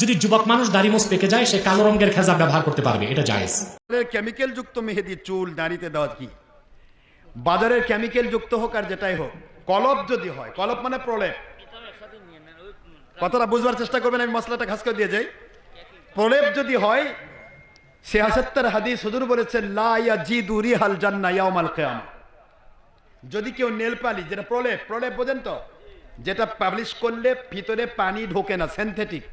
যদি যুবক মানুষ দাড়ি মোছ পেকে যায়, সে কালো রঙের খেজা ব্যবহার করতে পারবে। এটা জায়েজ। কেমিক্যাল যুক্ত মেহেদি, চুল, দাঁড়িতে দেওয়া কি? বাজারের কেমিক্যাল যুক্ত হোক আর যেটাই হোক, কলপ যদি হয়, কলপ মানে প্রলেপ। কথাটা বুঝবার চেষ্টা করবেন, আমি মশলাটা ঘাস করে দিয়ে যাই। প্রলেপ যদি হয় ছিয়াসত্তর হাদিস হুজুর বলেছেন, লা ইয়া জি দুরি হাল জান্না ইয়াউমাল কিয়ামা। যদি কেউ নেল পালি যেটা প্রলেপ প্রলেপ বোঝেন তো? যেটা পাবলিশ করলে ভিতরে পানি ঢোকে না সিনথেটিক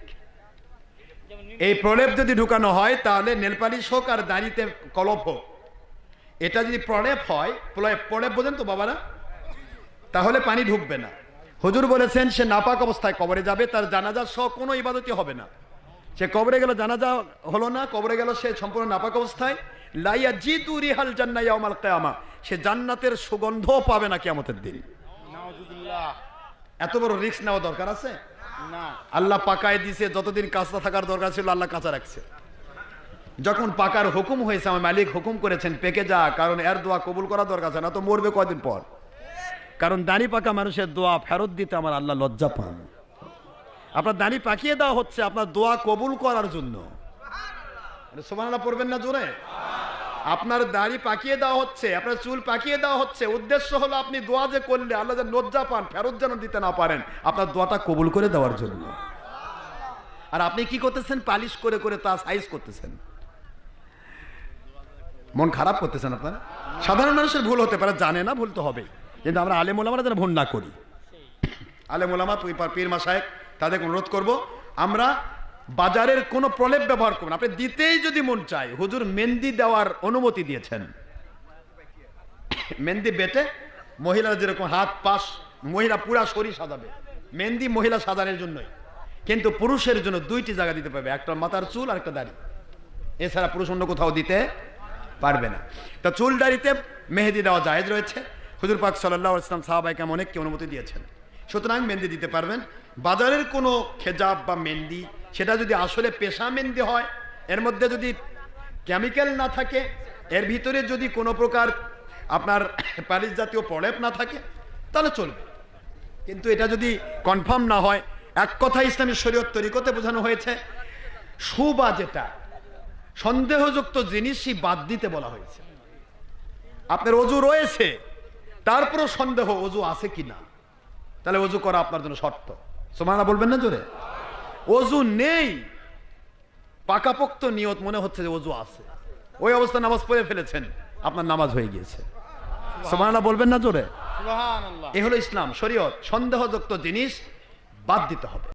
এই প্রলেপ যদি ঢুকানো হয় তাহলে নেল পালিশ হোক আর দাঁড়িতে কলপ হোক। এটা যদি প্রলেপ হয় প্রলেপ প্রলেপ বোঝেন তো বাবারা? তাহলে পানি ঢুকবে না। হুজুর বলেছেন সে নাপাক অবস্থায় কবরে যাবে তার জানাজা সহ কোনো ইবাদতই হবে না। সে কবরে গেল জানাজা হলো না কবরে গেল সে সম্পূর্ণ নাপাক অবস্থায়। লাইয়া জি তুরি হাল জান্না ইয়াউমাল কিয়ামা। সে জান্নাতের সুগন্ধও পাবে না কিয়ামতের দিন। এত বড় রিস্ক নেওয়া দরকার আছে? আল্লাহ পাকায় দিছে, যতদিন কাঁচা থাকার দরকার ছিল, আল্লাহ কাঁচা রাখছে। যখন পাকার হুকুম হয়েছে, আমার মালিক হুকুম করেছেন, পেকে যা, কারণ এর দোয়া কবুল করা দরকার আছে, না তো মরবে কয়দিন পর? কারণ দাড়ি পাকা মানুষের দোয়া ফেরত দিতে আমার আল্লাহ লজ্জা পান। আপনার দাঁড়ি পাকিয়ে দেওয়া হচ্ছে, আপনার দোয়া কবুল করার জন্য। সোমানালা পড়বেন না জোরে? আপনার দাড়ি পাকিয়ে দেওয়া হচ্ছে, আপনার চুল পাকিয়ে দেওয়া হচ্ছে, উদ্দেশ্য হলো আপনি দোয়া যে করলে আল্লাহ যেন লজ্জা পান, ফেরত যেন দিতে না পারেন, আপনার দোয়াটা কবুল করে দেওয়ার জন্য। আর আপনি কি করতেছেন? পালিশ করে করে তা সাইজ করতেছেন। মন খারাপ করতেছেন আপনারা? সাধারণ মানুষের ভুল হতে পারে, জানে না, ভুল তো হবে। কিন্তু আমরা আলেম ওলামারা যেন ভুল না করি। আলেম ওলামা পীর- পীর মাসায়েক তাদের অনুরোধ করব, আমরা বাজারের কোনো প্রলেপ ব্যবহার করবেন আপনি দিতেই যদি মন চায়, হুজুর মেহেন্দি দেওয়ার অনুমতি দিয়েছেন। মেহেন্দি বেটে মহিলারা যেরকম হাত, পাশ, মহিলা পুরা শরীর সাজাবে। মেহেন্দি মহিলা সাজানোর জন্যই। কিন্তু পুরুষের জন্য দুইটি জায়গা দিতে পারবে, একটা মাথার চুল আর একটা দাড়ি। এছাড়া পুরুষ অন্য কোথাও দিতে পারবে না। তা চুল, দাড়িতে মেহেদি দেওয়া জায়েজ রয়েছে। হুজুর পাক সাল্লাহ ইসলাম সাহাবাইকে অনেককে অনুমতি দিয়েছেন। সুতরাং মেহেন্দি দিতে পারবেন। বাজারের কোনো খেজাব বা মেহেন্দি সেটা যদি আসলে পেশা মেহেন্দি হয়, এর মধ্যে যদি কেমিক্যাল না থাকে, এর ভিতরে যদি কোনো প্রকার আপনার প্যারিস জাতীয় প্রলেপ না থাকে, তাহলে চলবে। কিন্তু এটা যদি কনফার্ম না হয়, এক কথা ইসলামী শরীয়ত তরিকতে বোঝানো হয়েছে, সুবা যেটা, সন্দেহযুক্ত জিনিসই বাদ দিতে বলা হয়েছে। আপনার অজু রয়েছে, তারপরও সন্দেহ অজু আছে কি না তাহলে অজু করা আপনার জন্য শর্ত। সোমানা বলবেন না জোরে? অজু নেই। পাকাপোক্ত নিয়ত মনে হচ্ছে যে অজু আছে। ওই অবস্থা নামাজ পড়ে ফেলেছেন। আপনার নামাজ হয়ে গিয়েছে। সোমানা বলবেন না জোরে? এ হলো ইসলাম শরীয়ত সন্দেহযুক্ত জিনিস বাদ দিতে হবে।